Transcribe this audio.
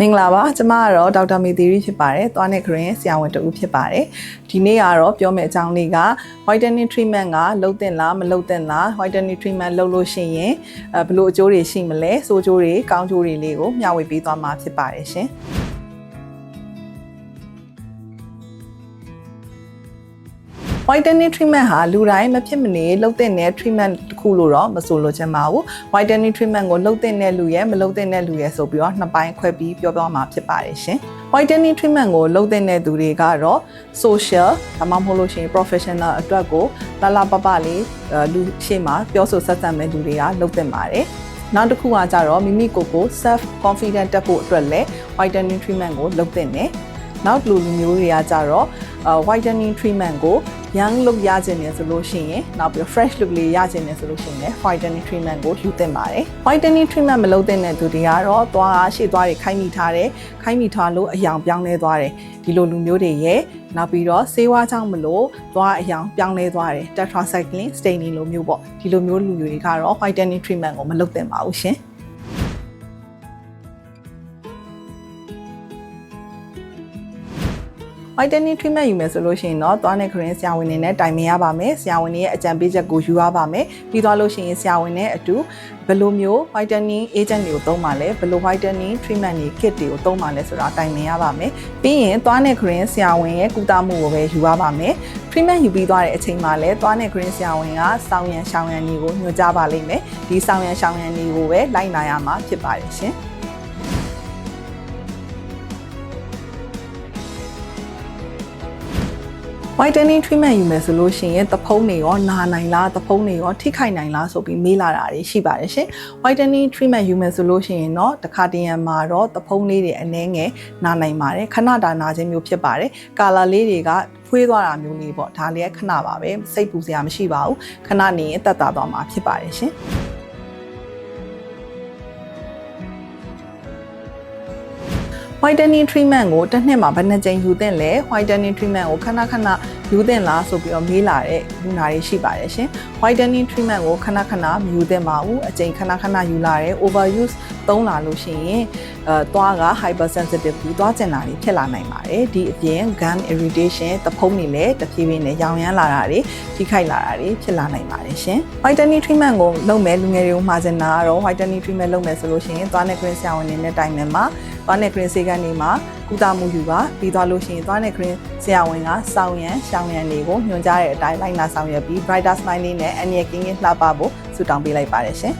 မင်္ဂလာပါကျမကတော့ဒေါက်တာမေသီရီဖြစ်ပါတယ်သွားနဲ့ခရင်ဆရာဝန်တူဖြစ်ပါတယ်ဒီနေ့ကတော့ပြောမယ့်အကြောင်းလေးက whitening treatment ကလုပ်တင်လားမလုပ်တင်လား whitening treatment လုပ်လို့ရှိရင်အဲဘယ်လိုအကျိုးတွေရှိမလဲဆိုးကျိုးတွေကောင်းကျိုးတွေလေးကိုမျှဝေပေးသွားမှာဖြစ်ပါတယ်ရှင် whitening treatment ဟာလူတိုင်းမဖြစ်မနေလုပ်တဲ့ treatment တစ်ခုလို့တော့မဆိုလိုချင်ပါဘူး whitening treatment ကိုလုပ်တဲ့လူရဲ့မလုပ်တဲ့လူရဲ့ဆိုပြီးတော့နှစ်ပိုင်းခွဲပြီးပြောပြမှာဖြစ်ပါတယ်ရှင် whitening treatment ကိုလုပ်တဲ့သူတွေကတော့ social ဒါမှမဟုတ်လို့ရှိရင် professional အတွက်ကိုလာလာပပလေးအဲလူရှေ့မှာပြောဆိုဆက်ဆံမဲ့လူတွေကလုပ်တင်ပါတယ်နောက်တစ်ခုကကြတော့မိမိကိုယ်ကို self confident တက်ဖို့အတွက်လည်း whitening treatment ကိုလုပ်တင်တယ်နောက်လူလူမျိုးတွေကကြတော့အဲ whitening treatment ကို young look ရခြင်းနဲ့ဆိုလို့ရှိရင်နောက်ပြီး fresh look လေးရခြင်းနဲ့ဆိုလို့ရှိရင်လည်း whitening treatment ကိုယူသင့်ပါတယ် whitening treatment မလုပ်သင့်တဲ့သူတွေကတော့သွားရှေ့သွားတွေခိုင်းမိထားတယ်ခိုင်းမိထားလို့အယောင်ပြောင်းလဲသွားတယ်ဒီလိုလူမျိုးတွေရဲ့နောက်ပြီးတော့ဆေးဝါးကြောင့်မလို့သွားအယောင်ပြောင်းလဲသွားတယ် tetracycline staining လိုမျိုးပေါ့ဒီလိုမျိုးလူမျိုးတွေကတော့ whitening treatment ကိုမလုပ်သင့်ပါဘူးရှင် whitening treatment ယူမယ်ဆိုလို့ရှိရင်တော့သွားနဲ့ခရင်ဆရာဝန်တွေနဲ့တိုင်ပင်ရပါမယ်ဆရာဝန်တွေရဲ့အကြံပေးချက်ကိုယူရပါမယ်ပြီးသွားလို့ရှိရင်ဆရာဝန်နဲ့အတူဘယ်လိုမျိုး whitening agent တွေကိုသုံးပါလဲဘယ်လို whitening treatment တွေ kit တွေကိုသုံးပါလဲဆိုတာတိုင်ပင်ရပါမယ်ပြီးရင်သွားနဲ့ခရင်ဆရာဝန်ရဲ့ကုသမှုကိုပဲယူရပါမယ် treatment ယူပြီးသွားတဲ့အချိန်မှာလည်းသွားနဲ့ခရင်ဆရာဝန်ကစောင်းရန်ရှောင်းရန်တွေကိုညွှန်ကြားပါလိမ့်မယ်ဒီစောင်းရန်ရှောင်းရန်တွေကိုပဲလိုက်နာရမှာဖြစ်ပါတယ်ရှင် whitening treatment ယူမယ်ဆိုလို့ရှိရင်သဖုံးတွေရောနာနိုင်လားသဖုံးတွေရောထိခိုက်နိုင်လားဆိုပြီးမေးလာတာတွေရှိပါတယ်ရှင် whitening treatment ယူမယ်ဆိုလို့ရှိရင်တော့တခါတရံမှာတော့သဖုံးလေးတွေအနှဲငယ်နာနိုင်ပါတယ်ခဏတာနာခြင်းမျိုးဖြစ်ပါတယ်ကာလာလေးတွေကဖွေးသွားတာမျိုးလေးပေါ့ဒါလေးကခဏပါပဲစိတ်ပူစရာမရှိပါဘူးခဏနေရင်တက်တာသွားမှာဖြစ်ပါတယ်ရှင် whitening treatment ကိုတစ်နှစ်မှာဘယ်နှစ်ကြိမ်ယူသင့်လဲ whitening treatment ကိုခဏခဏယူသင့်လားဆိုပြီးတော့မေးလာတဲ့လူနာတွေရှိပါတယ်ရှင် whitening treatment ကိုခဏခဏမယူသင့်ပါဘူးအကြိမ်ခဏခဏယူလာတယ် overuse သုံးလာလို့ရှိရင်အဲသွားက hypersensitive ပြီးသွားကျင်တာတွေဖြစ်လာနိုင်ပါတယ်ဒီအပြင် gum irritation တဖုံးတွေလည်းတဖြည်းဖြည်းနဲ့ရောင်ရမ်းလာတာတွေထိခိုက်လာတာတွေဖြစ်လာနိုင်ပါတယ်ရှင် whitening treatment ကိုလုပ်မယ်လူငယ်တွေကိုမှာချင်တာကတော့ whitening treatment လုပ်မယ်ဆိုလို့ရှိရင်သွားနဲ့ green ဆရာဝန်တွေနဲ့တိုင်မယ်မှာ သွားနဲ့ green စေကနေမှာကုသမှုယူပါပြီးသွားလို့ရှိရင်သွားနဲ့ green ဆရာဝန်ကစောင်းရန်ရှောင်းရန်တွေကိုညွှန်ကြားတဲ့အတိုင်းလိုက်နာဆောင်ရွက်ပြီး brighter smile လေးနဲ့ annual king လှပဖို့ဆုတောင်းပေးလိုက်ပါတယ်ရှင်